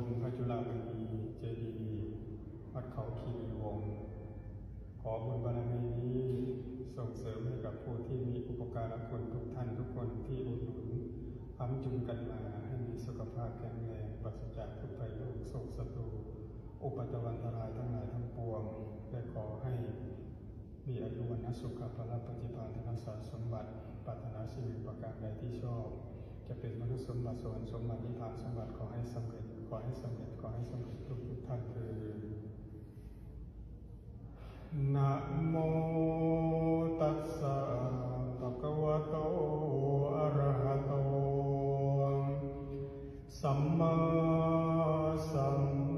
ลพระจุฬามณีเจดีย์วัดเขาคีรีวงศ์ขอบุญบารมีนี้ส่งเสริมให้กับผู้ที่มีอุปการะคุณทุกท่านทุกคนที่อุดหนุนค้ำจุนกันมาให้มีสุขภาพแข็งแรงปราศจากทุกภัยโรคโศกศัตรู อุปัตตวันตรายทั้งหลายทั้งปวงและขอให้มีอายุวันนสุขภาพปฏิภาณธนสารสมบัติปรารถนาสิ่งประการใดที่ชอบ จะเป็นมนุษย์สมบัติสวรรค์สมบัตินิพพานสมบัติขอให้ ขอให้สำทุกท่านเถินะโมตัสสะภะกะวะโตอะระหะโตสัมมาสัม